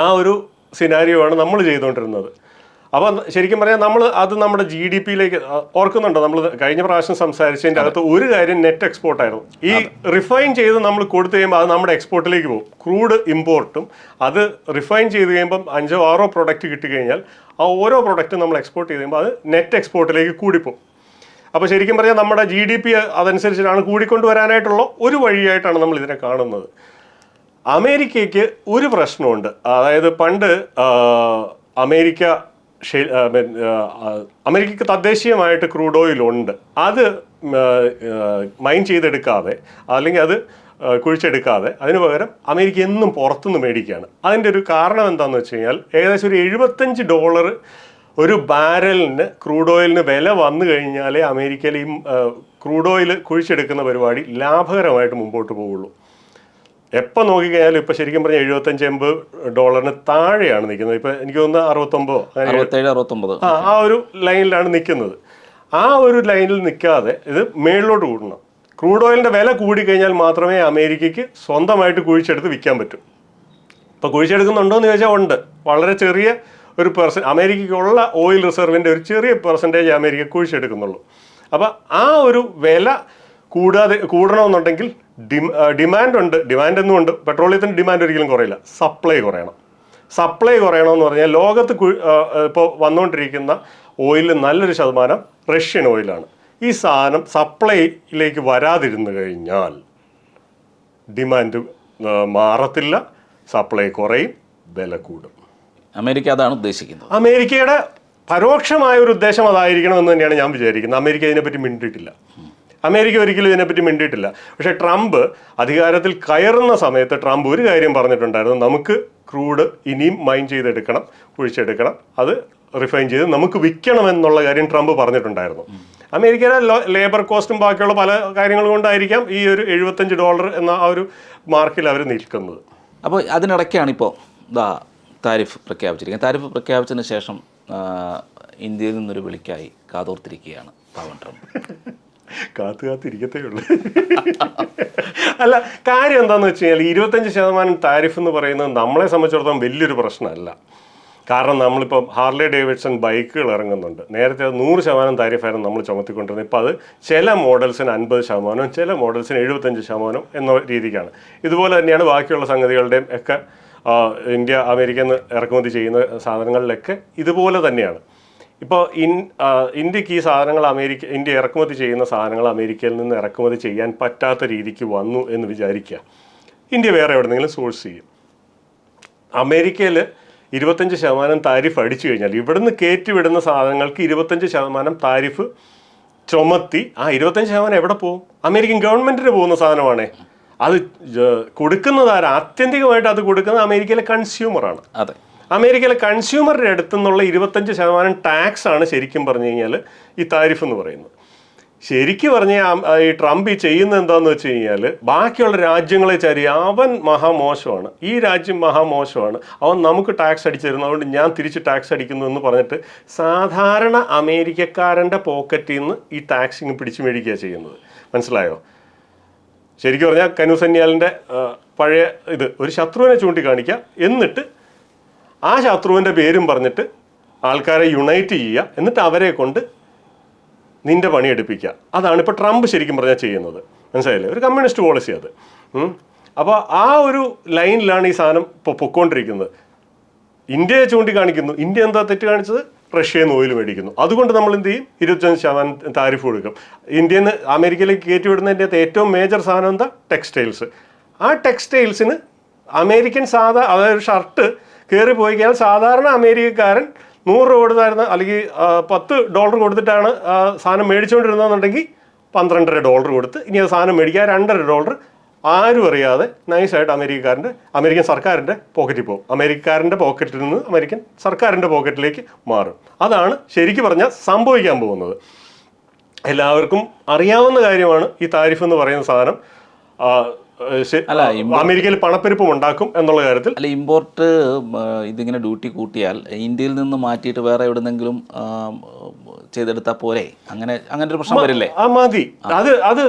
ആ ഒരു സിനാരിയോ ആണ് നമ്മൾ ചെയ്തുകൊണ്ടിരുന്നത്. അപ്പോൾ ശരിക്കും പറയാം നമ്മൾ അത് നമ്മുടെ ജി ഡി പിയിലേക്ക് ഓർക്കുന്നുണ്ടോ? നമ്മൾ കഴിഞ്ഞ പ്രാവശ്യം സംസാരിച്ചതിന്റെ അകത്ത് ഒരു കാര്യം നെറ്റ് എക്സ്പോർട്ടായിരുന്നു ഈ റിഫൈൻ ചെയ്ത് നമ്മൾ കൊടുത്തു കഴിയുമ്പോൾ അത് നമ്മുടെ എക്സ്പോർട്ടിലേക്ക് പോകും. ക്രൂഡ് ഇമ്പോർട്ടും അത് റിഫൈൻ ചെയ്ത് കഴിയുമ്പം അഞ്ചോ ആറോ പ്രൊഡക്റ്റ് കിട്ടിക്കഴിഞ്ഞാൽ ആ ഓരോ പ്രൊഡക്റ്റും നമ്മൾ എക്സ്പോർട്ട് ചെയ്ത് കഴിയുമ്പോൾ അത് നെറ്റ് എക്സ്പോർട്ടിലേക്ക് കൂടിപ്പോകും. അപ്പോൾ ശരിക്കും പറഞ്ഞാൽ നമ്മുടെ ജി ഡി പി അതനുസരിച്ചിട്ടാണ് കൂടിക്കൊണ്ടുവരാനായിട്ടുള്ള ഒരു വഴിയായിട്ടാണ് നമ്മൾ ഇതിനെ കാണുന്നത്. അമേരിക്കയ്ക്ക് ഒരു പ്രശ്നമുണ്ട്. അതായത് പണ്ട് അമേരിക്ക അമേരിക്കയ്ക്ക് തദ്ദേശീയമായിട്ട് ക്രൂഡ് ഓയിൽ ഉണ്ട്. അത് മൈൻ ചെയ്തെടുക്കാതെ അല്ലെങ്കിൽ അത് കുഴിച്ചെടുക്കാതെ അതിന് പകരം അമേരിക്ക എന്നും പുറത്തുനിന്ന് മേടിക്കുകയാണ്. അതിന്റെ ഒരു കാരണം എന്താണെന്ന് വെച്ച് കഴിഞ്ഞാൽ ഏകദേശം ഒരു എഴുപത്തഞ്ച് ഡോളർ ഒരു ബാരലിന് ക്രൂഡ് ഓയിലിന് വില വന്നു കഴിഞ്ഞാലേ അമേരിക്കയിൽ ഈ ക്രൂഡ് ഓയിൽ കുഴിച്ചെടുക്കുന്ന പരിപാടി ലാഭകരമായിട്ട് മുമ്പോട്ട് പോവുള്ളൂ. എപ്പോൾ നോക്കിക്കഴിഞ്ഞാലും ഇപ്പോൾ ശരിക്കും പറഞ്ഞാൽ എഴുപത്തഞ്ച് എൺപത് ഡോളറിന് താഴെയാണ് നിൽക്കുന്നത്. ഇപ്പോൾ എനിക്ക് തോന്നുന്നത് അറുപത്തൊമ്പതോ അറുപത്തേഴ് അറുപത്തൊമ്പത്. ആ ആ ഒരു ലൈനിലാണ് നിൽക്കുന്നത്. ആ ഒരു ലൈനിൽ നിൽക്കാതെ ഇത് മേളിലോട്ട് കൂടണം. ക്രൂഡ് ഓയിലിന്റെ വില കൂടിക്കഴിഞ്ഞാൽ മാത്രമേ അമേരിക്കയ്ക്ക് സ്വന്തമായിട്ട് കുഴിച്ചെടുത്ത് വിൽക്കാൻ പറ്റൂ. ഇപ്പോൾ കുഴിച്ചെടുക്കുന്നുണ്ടോ എന്ന് ചോദിച്ചാൽ ഉണ്ട്. വളരെ ചെറിയ ഒരു പെർസെ അമേരിക്കയ്ക്കുള്ള ഓയിൽ റിസർവിന്റെ ഒരു ചെറിയ പെർസെന്റേജ് അമേരിക്ക കുഴിച്ചെടുക്കുന്നുള്ളൂ. അപ്പോൾ ആ ഒരു വില കൂടാതെ കൂടണമെന്നുണ്ടെങ്കിൽ ഡിമാൻഡ് ഉണ്ട് ഡിമാൻഡ് എന്നും ഉണ്ട്. പെട്രോളിയത്തിന്റെ ഡിമാൻഡ് ഒരിക്കലും കുറയില്ല. സപ്ലൈ കുറയണം. സപ്ലൈ കുറയണമെന്ന് പറഞ്ഞാൽ ലോകത്ത് ഇപ്പോൾ വന്നുകൊണ്ടിരിക്കുന്ന ഓയിൽ നല്ലൊരു ശതമാനം റഷ്യൻ ഓയിലാണ് ഈ സാധനം സപ്ലൈയിലേക്ക് വരാതിരുന്നു കഴിഞ്ഞാൽ ഡിമാൻഡ് മാറത്തില്ല സപ്ലൈ കുറയും വില കൂടും. അമേരിക്ക അതാണ് ഉദ്ദേശിക്കുന്നത്. അമേരിക്കയുടെ പരോക്ഷമായ ഒരു ഉദ്ദേശം അതായിരിക്കണം എന്ന് തന്നെയാണ് ഞാൻ വിചാരിക്കുന്നത്. അമേരിക്ക ഇതിനെപ്പറ്റി മിണ്ടിയിട്ടില്ല. അമേരിക്ക ഒരിക്കലും ഇതിനെപ്പറ്റി മിണ്ടിയിട്ടില്ല. പക്ഷേ ട്രംപ് അധികാരത്തിൽ കയറുന്ന സമയത്ത് ട്രംപ് ഒരു കാര്യം പറഞ്ഞിട്ടുണ്ടായിരുന്നു. നമുക്ക് ക്രൂഡ് ഇനിയും മൈൻ ചെയ്തെടുക്കണം കുഴിച്ചെടുക്കണം. അത് റിഫൈൻ ചെയ്ത് നമുക്ക് വിൽക്കണം എന്നുള്ള കാര്യം ട്രംപ് പറഞ്ഞിട്ടുണ്ടായിരുന്നു. അമേരിക്കയുടെ ലേബർ കോസ്റ്റും ബാക്കിയുള്ള പല കാര്യങ്ങൾ കൊണ്ടായിരിക്കാം ഈ ഒരു എഴുപത്തഞ്ച് ഡോളർ എന്ന ആ ഒരു മാർക്കിൽ അവർ നിൽക്കുന്നത്. അപ്പോൾ അതിനിടയ്ക്കാണ് ഇപ്പോൾ താരിഫ് പ്രഖ്യാപിച്ചിരിക്കുന്നത് താരിഫ് പ്രഖ്യാപിച്ചതിന് ശേഷം ഇന്ത്യയിൽ നിന്നൊരു വിളിക്കായി കാതോർത്തിരിക്കുകയാണ് പവൻ ട്രംപ്. കാത്തു കാത്തിരിക്കത്തേ ഉള്ളൂ. അല്ല കാര്യം എന്താണെന്ന് വെച്ച് കഴിഞ്ഞാൽ ഇരുപത്തഞ്ച് ശതമാനം താരിഫ് എന്ന് പറയുന്നത് നമ്മളെ സംബന്ധിച്ചിടത്തോളം വലിയൊരു പ്രശ്നമല്ല. കാരണം നമ്മളിപ്പോൾ ഹാർലി ഡേവിഡ്സൺ ബൈക്കുകൾ ഇറങ്ങുന്നുണ്ട്. നേരത്തെ അത് നൂറ് ശതമാനം താരിഫായിരുന്നു നമ്മൾ ചുമത്തിക്കൊണ്ടിരുന്നത്. ഇപ്പോൾ അത് ചില മോഡൽസിന് അൻപത് ശതമാനവും ചില മോഡൽസിന് എഴുപത്തഞ്ച് ശതമാനം എന്ന രീതിക്കാണ്. ഇതുപോലെ തന്നെയാണ് ബാക്കിയുള്ള സംഗതികളുടെയും ഒക്കെ ഇന്ത്യ അമേരിക്ക ഇറക്കുമതി ചെയ്യുന്ന സാധനങ്ങളിലൊക്കെ ഇതുപോലെ തന്നെയാണ്. ഇപ്പോൾ ഇൻ ഇന്ത്യയ്ക്ക് ഈ സാധനങ്ങൾ അമേരിക്ക ഇന്ത്യ ഇറക്കുമതി ചെയ്യുന്ന സാധനങ്ങൾ അമേരിക്കയിൽ നിന്ന് ഇറക്കുമതി ചെയ്യാൻ പറ്റാത്ത രീതിക്ക് വന്നു എന്ന് വിചാരിക്കുക. ഇന്ത്യ വേറെ എവിടെന്നെങ്കിലും സോഴ്സ് ചെയ്യും. അമേരിക്കയിൽ ഇരുപത്തഞ്ച് ശതമാനം താരിഫ് അടിച്ചു കഴിഞ്ഞാൽ ഇവിടുന്ന് കയറ്റിവിടുന്ന സാധനങ്ങൾക്ക് ഇരുപത്തഞ്ച് ശതമാനം താരിഫ് ചുമത്തി ആ ഇരുപത്തഞ്ച് ശതമാനം എവിടെ പോകും? അമേരിക്കൻ ഗവൺമെന്റിന് പോകുന്ന സാധനമാണേ. അത് കൊടുക്കുന്നത് ആരാ? ആത്യന്തികമായിട്ട് അത് കൊടുക്കുന്നത് അമേരിക്കയിലെ കൺസ്യൂമറാണ്. അതെ. അമേരിക്കയിലെ കൺസ്യൂമറുടെ അടുത്തു നിന്നുള്ള ഇരുപത്തഞ്ച് ശതമാനം ടാക്സ് ആണ് ശരിക്കും പറഞ്ഞു കഴിഞ്ഞാൽ ഈ താരിഫ് എന്ന് പറയുന്നത്. ശരിക്കും പറഞ്ഞ ഈ ട്രംപ് ഈ ചെയ്യുന്നത് എന്താന്ന് വെച്ച് കഴിഞ്ഞാൽ ബാക്കിയുള്ള രാജ്യങ്ങളെ ചരി അവൻ മഹാമോശമാണ്. ഈ രാജ്യം മഹാമോശമാണ്. അവൻ നമുക്ക് ടാക്സ് അടിച്ചു തരുന്നു. അതുകൊണ്ട് ഞാൻ തിരിച്ച് ടാക്സ് അടിക്കുന്നു എന്ന് പറഞ്ഞിട്ട് സാധാരണ അമേരിക്കക്കാരന്റെ പോക്കറ്റിൽ നിന്ന് ഈ ടാക്സിങ് പിടിച്ചു മേടിക്കുക ചെയ്യുന്നത്. മനസ്സിലായോ? ശരിക്കും പറഞ്ഞാൽ കനുസന്യാലിന്റെ പഴയ ഇത് ഒരു ശത്രുവിനെ ചൂണ്ടിക്കാണിക്കുക എന്നിട്ട് ആ ശത്രുവിന്റെ പേരും പറഞ്ഞിട്ട് ആൾക്കാരെ യുണൈറ്റ് ചെയ്യുക. എന്നിട്ട് അവരെ കൊണ്ട് നിന്റെ പണി എടുപ്പിക്കുക. അതാണ് ഇപ്പോൾ ട്രംപ് ശരിക്കും പറഞ്ഞാൽ ചെയ്യുന്നത്. മനസ്സിലായില്ലേ? ഒരു കമ്മ്യൂണിസ്റ്റ് പോളിസി അത്. അപ്പോൾ ആ ഒരു ലൈനിലാണ് ഈ സാധനം ഇപ്പോൾ പൊക്കോണ്ടിരിക്കുന്നത്. ഇന്ത്യയെ ചൂണ്ടിക്കാണിക്കുന്നു. ഇന്ത്യ എന്താ തെറ്റ് കാണിച്ചത്? റഷ്യയിൽ നിന്ന് ഓയിൽ മേടിക്കുന്നു. അതുകൊണ്ട് നമ്മൾ എന്ത് ചെയ്യും? ഇരുപത്തഞ്ച് ശതമാനം താരിഫ് കൊടുക്കും. ഇന്ത്യയിൽ നിന്ന് അമേരിക്കയിലേക്ക് കയറ്റി വിടുന്നതിന്റെ ഏറ്റവും മേജർ സാധനം എന്താ? ടെക്സ്റ്റൈൽസ് ആ ടെക്സ്റ്റൈൽസിന് അമേരിക്കൻ സാധാ അതായത് ഷർട്ട് കയറി പോയി കഴിഞ്ഞാൽ സാധാരണ അമേരിക്കക്കാരൻ നൂറ് രൂപ കൊടുത്തായിരുന്ന അല്ലെങ്കിൽ പത്ത് ഡോളർ കൊടുത്തിട്ടാണ് സാധനം മേടിച്ചുകൊണ്ടിരുന്നതെന്നുണ്ടെങ്കിൽ പന്ത്രണ്ടര ഡോളർ കൊടുത്ത് ഇനി ആ സാധനം മേടിക്കുക രണ്ടര ഡോളർ ആരും അറിയാതെ നൈസായിട്ട് അമേരിക്കക്കാരന്റെ അമേരിക്കൻ സർക്കാരിന്റെ പോക്കറ്റിൽ പോകും. അമേരിക്കക്കാരന്റെ പോക്കറ്റിൽ നിന്ന് അമേരിക്കൻ സർക്കാരിന്റെ പോക്കറ്റിലേക്ക് മാറും. അതാണ് ശരിക്കും പറഞ്ഞാൽ സംഭവിക്കാൻ പോകുന്നത്. എല്ലാവർക്കും അറിയാവുന്ന കാര്യമാണ് ഈ താരിഫ് എന്ന് പറയുന്ന സാധനം. അല്ല, അമേരിക്കയിൽ പണപ്പെരുപ്പം ഉണ്ടാക്കും എന്നുള്ള കാര്യത്തിൽ അല്ല ഇമ്പോർട്ട് ഇതിങ്ങനെ ഡ്യൂട്ടി കൂട്ടിയാൽ ഇന്ത്യയിൽ നിന്ന് മാറ്റിയിട്ട് വേറെ എവിടുന്നെങ്കിലും ചെയ്തെടുത്താൽ പോരെ? അങ്ങനെ അങ്ങനെ ഒരു പ്രശ്നം വരില്ലേ? ആ മതി. അത് അത്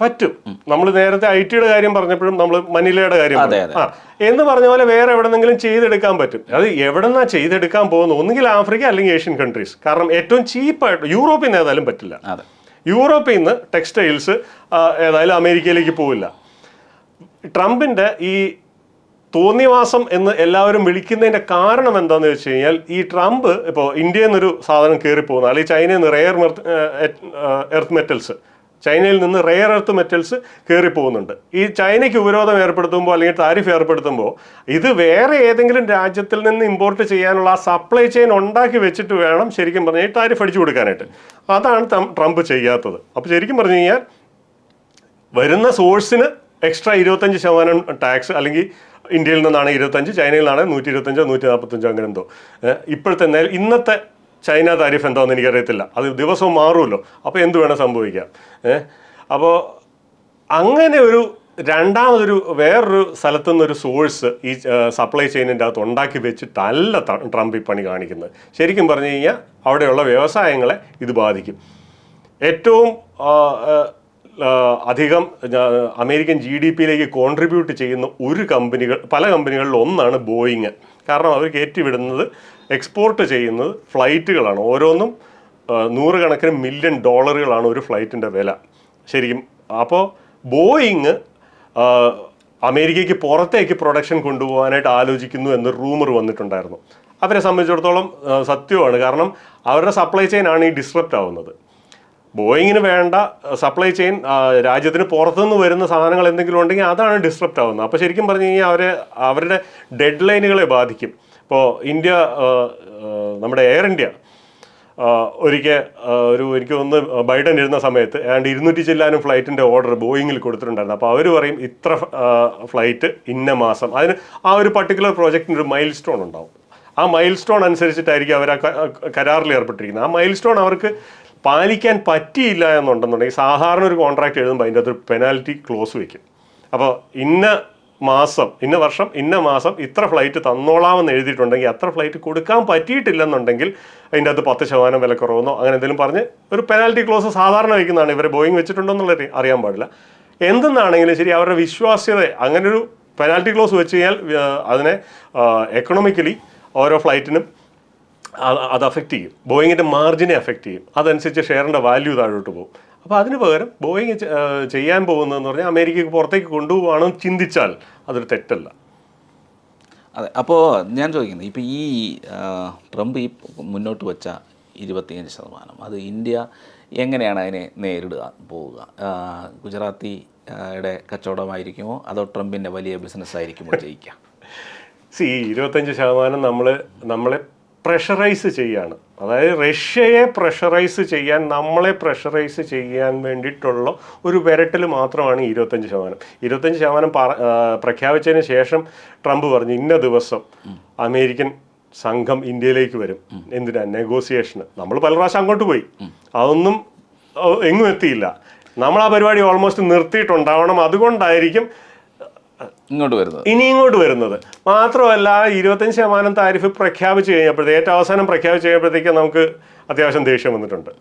പറ്റും. നമ്മൾ നേരത്തെ ഐ ടിയുടെ കാര്യം പറഞ്ഞപ്പോഴും നമ്മൾ മനിലയുടെ കാര്യം അതെ. ആ എന്ന് പറഞ്ഞ പോലെ വേറെ എവിടെന്നെങ്കിലും ചെയ്തെടുക്കാൻ പറ്റും. അത് എവിടെന്നാ ചെയ്തെടുക്കാൻ പോകുന്നത്? ഒന്നുകിൽ ആഫ്രിക്ക അല്ലെങ്കിൽ ഏഷ്യൻ കൺട്രീസ് കാരണം ഏറ്റവും ചീപ്പായിട്ട് യൂറോപ്പിൽ നിന്ന് ഏതായാലും പറ്റില്ല. യൂറോപ്പിൽ നിന്ന് ടെക്സ്റ്റൈൽസ് ഏതായാലും അമേരിക്കയിലേക്ക് പോവില്ല. ട്രംപിന്റെ ഈ തോന്നിവാസം എന്ന് എല്ലാവരും വിളിക്കുന്നതിന്റെ കാരണം എന്താണെന്ന് വെച്ച് കഴിഞ്ഞാൽ ഈ ട്രംപ് ഇപ്പോൾ ഇന്ത്യയിൽ നിന്നൊരു സാധനം കയറി പോകുന്ന അല്ലെങ്കിൽ ചൈനയിൽ നിന്ന് റെയർ എർത്ത് മെറ്റൽസ് ചൈനയിൽ നിന്ന് റെയർ എർത്ത് മെറ്റൽസ് കയറി പോകുന്നുണ്ട് ഈ ചൈനയ്ക്ക് ഉപരോധം ഏർപ്പെടുത്തുമ്പോൾ അല്ലെങ്കിൽ താരിഫ് ഏർപ്പെടുത്തുമ്പോൾ ഇത് വേറെ ഏതെങ്കിലും രാജ്യത്തിൽ നിന്ന് ഇമ്പോർട്ട് ചെയ്യാനുള്ള ആ സപ്ലൈ ചെയിൻ ഉണ്ടാക്കി വെച്ചിട്ട് വേണം ശരിക്കും പറഞ്ഞാൽ ഈ താരിഫ് അടിച്ചു കൊടുക്കാനായിട്ട്. അതാണ് ട്രംപ് ചെയ്യാത്തത്. അപ്പോൾ ശരിക്കും പറഞ്ഞു കഴിഞ്ഞാൽ വരുന്ന സോഴ്സിന് എക്സ്ട്രാ ഇരുപത്തഞ്ച് ശതമാനം ടാക്സ് അല്ലെങ്കിൽ ഇന്ത്യയിൽ നിന്നാണ് ഇരുപത്തഞ്ച് ചൈനയിൽ നിന്നാണ് നൂറ്റി ഇരുപത്തഞ്ചോ നൂറ്റി നാൽപ്പത്തഞ്ചോ അങ്ങനെ എന്തോ. ഇപ്പോഴത്തെ ഇന്നത്തെ ചൈന താരിഫ് എന്താണെന്ന് എനിക്കറിയത്തില്ല. അത് ദിവസവും മാറുമല്ലോ. അപ്പോൾ എന്ത് വേണം സംഭവിക്കാം? അപ്പോൾ അങ്ങനെ ഒരു രണ്ടാമതൊരു വേറൊരു സ്ഥലത്തു നിന്നൊരു സോഴ്സ് ഈ സപ്ലൈ ചെയിനിന്റെ അകത്ത് ഉണ്ടാക്കി വെച്ചിട്ടല്ല ട്രംപ് ഈ പണി കാണിക്കുന്നത്. ശരിക്കും പറഞ്ഞു കഴിഞ്ഞാൽ അവിടെയുള്ള വ്യവസായങ്ങളെ ഇത് ബാധിക്കും. ഏറ്റവും അധികം അമേരിക്കൻ ജി ഡി പിയിലേക്ക് കോൺട്രിബ്യൂട്ട് ചെയ്യുന്ന ഒരു കമ്പനികൾ പല കമ്പനികളിൽ ഒന്നാണ് ബോയിങ്. കാരണം അവർ കയറ്റിവിടുന്നത് എക്സ്പോർട്ട് ചെയ്യുന്നത് ഫ്ലൈറ്റുകളാണ്. ഓരോന്നും നൂറുകണക്കിന് മില്യൺ ഡോളറുകളാണ് ഒരു ഫ്ലൈറ്റിന്റെ വില. ശരിക്കും അപ്പോൾ ബോയിങ് അമേരിക്കയ്ക്ക് പുറത്തേക്ക് പ്രൊഡക്ഷൻ കൊണ്ടുപോകാനായിട്ട് ആലോചിക്കുന്നു എന്ന് റൂമർ വന്നിട്ടുണ്ടായിരുന്നു. അവരെ സംബന്ധിച്ചിടത്തോളം സത്യമാണ് കാരണം അവരുടെ സപ്ലൈ ചെയിൻ ആണ് ഈ ഡിസ്റപ്റ്റ് ആവുന്നത്. ബോയിങ്ങിന് വേണ്ട സപ്ലൈ ചെയിൻ രാജ്യത്തിന് പുറത്തുനിന്ന് വരുന്ന സാധനങ്ങൾ എന്തെങ്കിലും ഉണ്ടെങ്കിൽ അതാണ് ഡിസ്റപ്റ്റ് ആവുന്നത്. അപ്പോൾ ശരിക്കും പറഞ്ഞു കഴിഞ്ഞാൽ അവരെ അവരുടെ ഡെഡ് ലൈനുകളെ ബാധിക്കും. ഇപ്പോൾ ഇന്ത്യ നമ്മുടെ എയർ ഇന്ത്യ ഒരിക്കൽ ഒരു എനിക്ക് ഒന്ന് ബൈഡൻ ഇരുന്ന സമയത്ത് ഏതാണ്ട് ഇരുന്നൂറ്റി ചെല്ലാനും ഫ്ലൈറ്റിന്റെ ഓർഡർ ബോയിങ്ങിൽ കൊടുത്തിട്ടുണ്ടായിരുന്നു. അപ്പോൾ അവർ പറയും ഇത്ര ഫ്ലൈറ്റ് ഇന്ന മാസം. അതിന് ആ ഒരു പർട്ടിക്കുലർ പ്രോജക്റ്റിന് ഒരു മൈൽ സ്റ്റോൺ ഉണ്ടാവും. ആ മൈൽ സ്റ്റോൺ അനുസരിച്ചിട്ടായിരിക്കും അവർ ആ കരാറിൽ ഏർപ്പെട്ടിരിക്കുന്നത്. ആ മൈൽ സ്റ്റോൺ അവർക്ക് പാലിക്കാൻ പറ്റിയില്ല എന്നുണ്ടെന്നുണ്ടെങ്കിൽ സാധാരണ ഒരു കോൺട്രാക്ട് എഴുതുമ്പോൾ അതിന്റെ ഒരു പെനാൽറ്റി ക്ലോസ് വയ്ക്കും അപ്പോൾ ഇന്ന മാസം ഇന്ന വർഷം ഇന്ന മാസം ഇത്ര ഫ്ലൈറ്റ് തന്നോളാമെന്ന് എഴുതിയിട്ടുണ്ടെങ്കിൽ അത്ര ഫ്ലൈറ്റ് കൊടുക്കാൻ പറ്റിയിട്ടില്ലെന്നുണ്ടെങ്കിൽ അതിന്റെ അകത്ത് പത്ത് ശതമാനം വില കുറവെന്നോ അങ്ങനെ എന്തെങ്കിലും പറഞ്ഞ് ഒരു പെനാൽറ്റി ക്ലോസ് സാധാരണ വയ്ക്കുന്നതാണ്. ഇവരെ ബോയിങ് വെച്ചിട്ടുണ്ടോ എന്നുള്ളത് അറിയാൻ പാടില്ല. എന്തെന്നാണെങ്കിലും ശരി അവരുടെ വിശ്വാസ്യത അങ്ങനൊരു പെനാൽറ്റി ക്ലോസ് വെച്ച് കഴിഞ്ഞാൽ അതിനെ എക്കണോമിക്കലി ഓരോ ഫ്ലൈറ്റിനും അത് അഫക്റ്റ് ചെയ്യും. ബോയിങ്ങിന്റെ മാർജിനെ അഫക്റ്റ് ചെയ്യും. അതനുസരിച്ച് ഷെയറിന്റെ വാല്യൂ താഴോട്ട് പോകും. അപ്പോൾ അതിന് പകരം ബോയിങ് ചെയ്യാൻ പോകുന്നതെന്ന് പറഞ്ഞാൽ അമേരിക്കയ്ക്ക് പുറത്തേക്ക് കൊണ്ടുപോകണമെന്ന് ചിന്തിച്ചാൽ അതൊരു തെറ്റല്ല. അതെ. അപ്പോൾ ഞാൻ ചോദിക്കുന്നത് ഇപ്പോൾ ഈ ട്രംപ് ഈ മുന്നോട്ട് വെച്ച ഇരുപത്തിയഞ്ച് ശതമാനം അത് ഇന്ത്യ എങ്ങനെയാണ് അതിനെ നേരിടുക പോവുക? ഗുജറാത്തി യുടെ കച്ചവടമായിരിക്കുമോ? അതോ ട്രംപിന്റെ വലിയ ബിസിനസ് ആയിരിക്കുമോ ജയിക്കുക? സി ഇരുപത്തഞ്ച് ശതമാനം നമ്മൾ നമ്മളെ പ്രഷറൈസ് ചെയ്യാണ്. അതായത് റഷ്യയെ പ്രഷറൈസ് ചെയ്യാൻ നമ്മളെ പ്രഷറൈസ് ചെയ്യാൻ വേണ്ടിയിട്ടുള്ള ഒരു വിരട്ടൽ മാത്രമാണ് ഇരുപത്തഞ്ച് ശതമാനം. ഇരുപത്തഞ്ച് ശതമാനം പ്രഖ്യാപിച്ചതിന് ശേഷം ട്രംപ് പറഞ്ഞു ഇന്ന ദിവസം അമേരിക്കൻ സംഘം ഇന്ത്യയിലേക്ക് വരും. എന്തിനാ? നെഗോസിയേഷന്. നമ്മൾ പല പ്രാവശ്യം അങ്ങോട്ട് പോയി. അതൊന്നും എങ്ങും എത്തിയില്ല. നമ്മൾ ആ പരിപാടി ഓൾമോസ്റ്റ് നിർത്തിയിട്ടുണ്ടാവണം. അതുകൊണ്ടായിരിക്കും ഇങ്ങോട്ട് വരുന്നത്. ഇനി ഇങ്ങോട്ട് വരുന്നത്. മാത്രമല്ല ഇരുപത്തഞ്ച് ശതമാനം താരിഫ് പ്രഖ്യാപിച്ചു കഴിഞ്ഞപ്പോഴത്തേക്ക് ഏറ്റവും അവസാനം പ്രഖ്യാപിച്ചു കഴിഞ്ഞപ്പോഴത്തേക്ക് നമുക്ക് അത്യാവശ്യം ദേഷ്യം വന്നിട്ടുണ്ട്.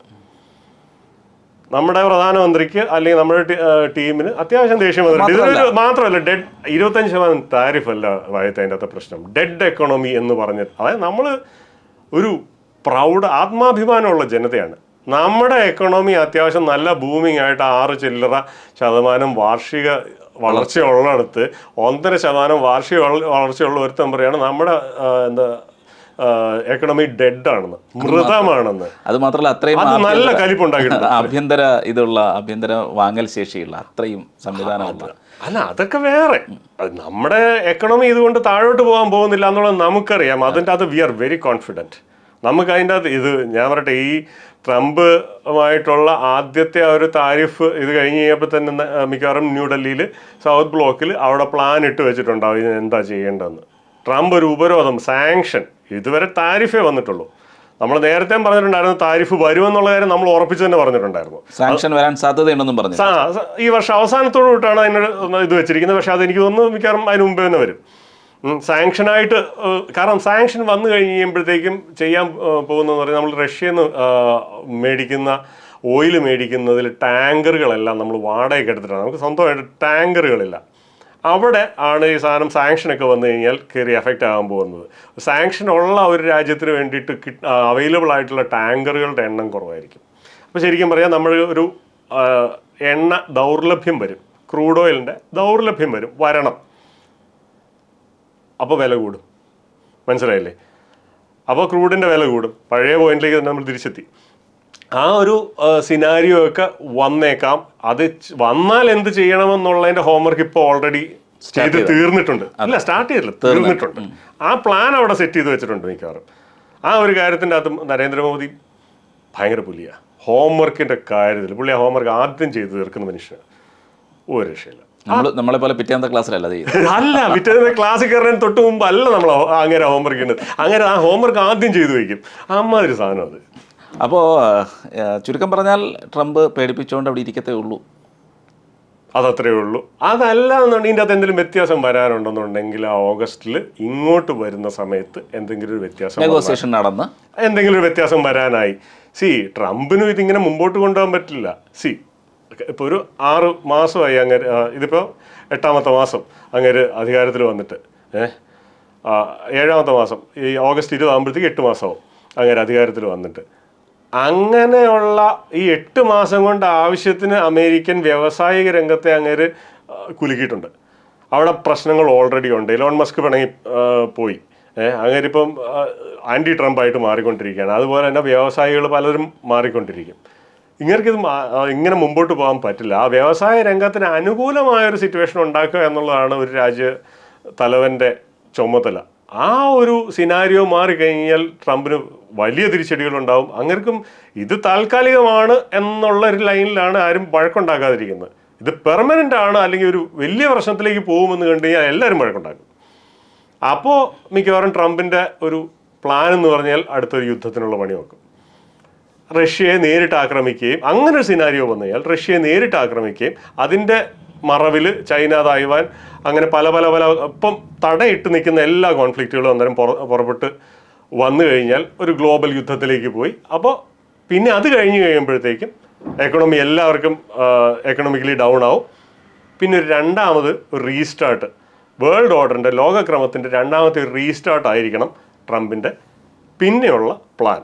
നമ്മുടെ പ്രധാനമന്ത്രിക്ക് അല്ലെങ്കിൽ നമ്മുടെ ടീമിന് അത്യാവശ്യം ദേഷ്യം വന്നിട്ടുണ്ട്. ഇതൊരു മാത്രമല്ല. ഡെഡ് ഇരുപത്തഞ്ച് ശതമാനം താരിഫ് അല്ല വായത്തെ അതിന്റെ അകത്തെ പ്രശ്നം. ഡെഡ് എക്കണോമി എന്ന് പറഞ്ഞ് അതായത് നമ്മൾ ഒരു പ്രൗഡ് ആത്മാഭിമാനമുള്ള ജനതയാണ്. നമ്മുടെ എക്കണോമി അത്യാവശ്യം നല്ല ബൂമിംഗ് ആയിട്ട് ആറ് ചില്ലറ ശതമാനം വാർഷിക വളർച്ചയുള്ളിടത്ത് ഒന്നര ശതമാനം വാർഷിക വളർച്ചയുള്ള ഒരുത്തം പറയാണ് നമ്മുടെ എന്താ എക്കണോമി ഡെഡ് ആണെന്ന് മൃതമാണെന്ന് അത് മാത്രമല്ല അത്രയും അത് നല്ല കലിപ്പുണ്ടാക്കി കലിപ്പുണ്ടാക്കിയിട്ടുണ്ട്. ആഭ്യന്തര ഇതുള്ള ആഭ്യന്തര വാങ്ങൽ ശേഷിയുള്ള അത്രയും സംവിധാനമുള്ള. അല്ല അതൊക്കെ വേറെ. നമ്മുടെ എക്കണോമി ഇതുകൊണ്ട് താഴോട്ട് പോകാൻ പോകുന്നില്ല എന്നുള്ളത് നമുക്കറിയാം. അതിന്റെ അത് വി ആർ വെരി കോൺഫിഡന്റ് നമുക്ക് അതിന്റെ അകത്ത് ഇത് ഞാൻ പറയട്ടെ ഈ ട്രംപുമായിട്ടുള്ള ആദ്യത്തെ ആ ഒരു താരിഫ് ഇത് കഴിഞ്ഞ് കഴിഞ്ഞപ്പോൾ തന്നെ മിക്കവാറും ന്യൂഡൽഹിയിൽ സൗത്ത് ബ്ലോക്കിൽ അവിടെ പ്ലാൻ ഇട്ട് വെച്ചിട്ടുണ്ടാവും ഇതിന് എന്താ ചെയ്യേണ്ടതെന്ന്. ട്രംപ് ഒരു ഉപരോധം സാങ്ഷൻ ഇതുവരെ താരിഫേ വന്നിട്ടുള്ളൂ. നമ്മൾ നേരത്തെ പറഞ്ഞിട്ടുണ്ടായിരുന്നു താരിഫ് വരുമെന്നുള്ള കാര്യം നമ്മൾ ഉറപ്പിച്ചു തന്നെ പറഞ്ഞിട്ടുണ്ടായിരുന്നു. സാങ്ഷൻ വരാൻ സാധ്യതയുണ്ടെന്നും പറഞ്ഞു ഈ വർഷം അവസാനത്തോടു കൂട്ടാണ് അതിനൊരു ഇത് വെച്ചിരിക്കുന്നത്. പക്ഷെ അതെനിക്ക് തോന്നുന്നു മിക്കവാറും അതിന് മുമ്പേ തന്നെ വരും. സാങ്ഷനായിട്ട് കാരണം സാങ്ഷൻ വന്നു കഴിയുമ്പോഴത്തേക്കും ചെയ്യാൻ പോകുന്നതെന്ന് പറഞ്ഞാൽ നമ്മൾ റഷ്യയിൽ നിന്ന് മേടിക്കുന്ന ഓയിൽ മേടിക്കുന്നതിൽ ടാങ്കറുകളെല്ലാം നമ്മൾ വാടകയ്ക്ക് എടുത്തിട്ടാണ്. നമുക്ക് സ്വന്തമായിട്ട് ടാങ്കറുകളില്ല. അവിടെ ആണ് ഈ സാധനം സാങ്ഷനൊക്കെ വന്നു കഴിഞ്ഞാൽ കയറി എഫക്റ്റ് ആകാൻ പോകുന്നത്. സാങ്ഷൻ ഉള്ള ഒരു രാജ്യത്തിന് വേണ്ടിയിട്ട് അവൈലബിൾ ആയിട്ടുള്ള ടാങ്കറുകളുടെ എണ്ണം കുറവായിരിക്കും. അപ്പോൾ ശരിക്കും പറയാം നമ്മൾ ഒരു എണ്ണ ദൗർലഭ്യം വരും. ക്രൂഡ് ഓയിലിന്റെ ദൗർലഭ്യം വരും. വരണം. അപ്പോൾ വില കൂടും. മനസ്സിലായില്ലേ? അപ്പോൾ ക്രൂഡിന്റെ വില കൂടും. പഴയ പോയിന്റിലേക്ക് തന്നെ നമ്മൾ തിരിച്ചെത്തി. ആ ഒരു സിനാരിയോ ഒക്കെ വന്നേക്കാം. അത് വന്നാൽ എന്ത് ചെയ്യണമെന്നുള്ളതിന്റെ ഹോംവർക്ക് ഇപ്പോൾ ഓൾറെഡി ചെയ്ത് തീർന്നിട്ടുണ്ട്. അല്ല സ്റ്റാർട്ട് ചെയ്തില്ല തീർന്നിട്ടുണ്ട്. ആ പ്ലാൻ അവിടെ സെറ്റ് ചെയ്ത് വെച്ചിട്ടുണ്ട് മിക്കവാറും. ആ ഒരു കാര്യത്തിന്റെ അകത്ത് നരേന്ദ്രമോദി ഭയങ്കര പുലിയാണ് ഹോംവർക്കിന്റെ കാര്യത്തിൽ പുള്ളി ആ ഹോംവർക്ക് ആദ്യം ചെയ്ത് തീർക്കുന്ന മനുഷ്യന്. ഒരു രക്ഷയില്ല. നമ്മളെ പോലെ പിറ്റേന്നത്തെ ക്ലാസ്സിലല്ല അല്ല പിറ്റേന്ന് ക്ലാസ്സിൽ കയറുന്നതിന് തൊട്ട് മുമ്പ് അല്ല നമ്മൾ അങ്ങനെ ഹോംവർക്ക് ചെയ്യുന്നത്. അങ്ങനെ ആ ഹോംവർക്ക് ആദ്യം ചെയ്തു വയ്ക്കും. അമ്മാതിരി സാധനം അത്. അപ്പോ ചുരുക്കം പറഞ്ഞാൽ ട്രംപ് പേടിപ്പിച്ചുകൊണ്ട് അവിടെ ഇരിക്കത്തേ ഉള്ളൂ. അതത്രേ ഉള്ളൂ. അതല്ല എന്നുണ്ടെങ്കിൽ ഇതിന്റെ അകത്ത് എന്തെങ്കിലും വ്യത്യാസം വരാനുണ്ടെന്നുണ്ടെങ്കിൽ ആ ഓഗസ്റ്റിൽ ഇങ്ങോട്ട് വരുന്ന സമയത്ത് എന്തെങ്കിലും ഒരു വ്യത്യാസം നെഗോസിയേഷൻ നടന്ന്. എന്തെങ്കിലും ഒരു വ്യത്യാസം വരാനായി. സി ട്രംപിനും ഇതിങ്ങനെ മുമ്പോട്ട് കൊണ്ടുപോകാൻ പറ്റില്ല. സി ഇപ്പോൾ ഒരു ആറ് മാസമായി അങ്ങനെ ആ, ഇതിപ്പോൾ എട്ടാമത്തെ മാസം അങ്ങനെ അധികാരത്തിൽ വന്നിട്ട് ഏഹ് ഏഴാമത്തെ മാസം ഈ ഓഗസ്റ്റ് ഇരുപതാകുമ്പോഴത്തേക്ക് എട്ട് മാസമാവും അങ്ങനെ അധികാരത്തിൽ വന്നിട്ട്. അങ്ങനെയുള്ള ഈ എട്ട് മാസം കൊണ്ട് ആവശ്യത്തിന് അമേരിക്കൻ വ്യാവസായിക രംഗത്തെ അങ്ങേര് കുലുക്കിയിട്ടുണ്ട്. അവിടെ പ്രശ്നങ്ങൾ ഓൾറെഡി ഉണ്ട്. ഇലോൺ മസ്ക് പിണങ്ങി പോയി. അങ്ങനെ ഇപ്പം ആന്റി ട്രംപ് ആയിട്ട് മാറിക്കൊണ്ടിരിക്കുകയാണ്. അതുപോലെ തന്നെ വ്യവസായികൾ പലരും മാറിക്കൊണ്ടിരിക്കും. ഇങ്ങനെയൊക്കെ ഇത് ഇങ്ങനെ മുമ്പോട്ട് പോകാൻ പറ്റില്ല. ആ വ്യവസായ രംഗത്തിന് അനുകൂലമായ ഒരു സിറ്റുവേഷൻ ഉണ്ടാക്കുക എന്നുള്ളതാണ് ഒരു രാജ്യ തലവന്റെ ചുമതല. ആ ഒരു സിനാരിയോ മാറിക്കഴിഞ്ഞാൽ ട്രംപിന് വലിയ തിരിച്ചടികളുണ്ടാവും. അങ്ങനെക്കും ഇത് താൽക്കാലികമാണ് എന്നുള്ള ഒരു ലൈനിലാണ് ആരും വഴക്കുണ്ടാക്കാതിരിക്കുന്നത് ഇത് പെർമനന്റ് ആണ് അല്ലെങ്കിൽ ഒരു വലിയ പ്രശ്നത്തിലേക്ക് പോകുമെന്ന് കണ്ടു കഴിഞ്ഞാൽ എല്ലാവരും വഴക്കുണ്ടാക്കും. അപ്പോൾ മിക്കവാറും ട്രംപിന്റെ ഒരു പ്ലാൻ എന്ന് പറഞ്ഞാൽ അടുത്തൊരു യുദ്ധത്തിനുള്ള പണി നോക്കും റഷ്യയെ നേരിട്ട് ആക്രമിക്കുകയും അങ്ങനെ ഒരു സിനാരിയോ വന്നു കഴിഞ്ഞാൽ റഷ്യയെ നേരിട്ട് ആക്രമിക്കുകയും അതിന്റെ മറവിൽ ചൈന തായ്വാൻ അങ്ങനെ പല പല പല ഇപ്പം തടയിട്ട് നിൽക്കുന്ന എല്ലാ കോൺഫ്ലിക്റ്റുകളും അന്നേരം പുറ- പുറപ്പെട്ട് വന്നു കഴിഞ്ഞാൽ ഒരു ഗ്ലോബൽ യുദ്ധത്തിലേക്ക് പോയി. അപ്പോൾ പിന്നെ അത് കഴിഞ്ഞ് കഴിയുമ്പോഴത്തേക്കും എക്കണോമി എല്ലാവർക്കും എക്കണോമിക്കലി ഡൗൺ ആവും. പിന്നെ ഒരു രണ്ടാമത് ഒരു റീസ്റ്റാർട്ട് വേൾഡ് ഓർഡറിന്റെ ലോകക്രമത്തിന്റെ രണ്ടാമത്തെ ഒരു റീസ്റ്റാർട്ട് ആയിരിക്കണം ട്രംപിന്റെ പിന്നെയുള്ള പ്ലാൻ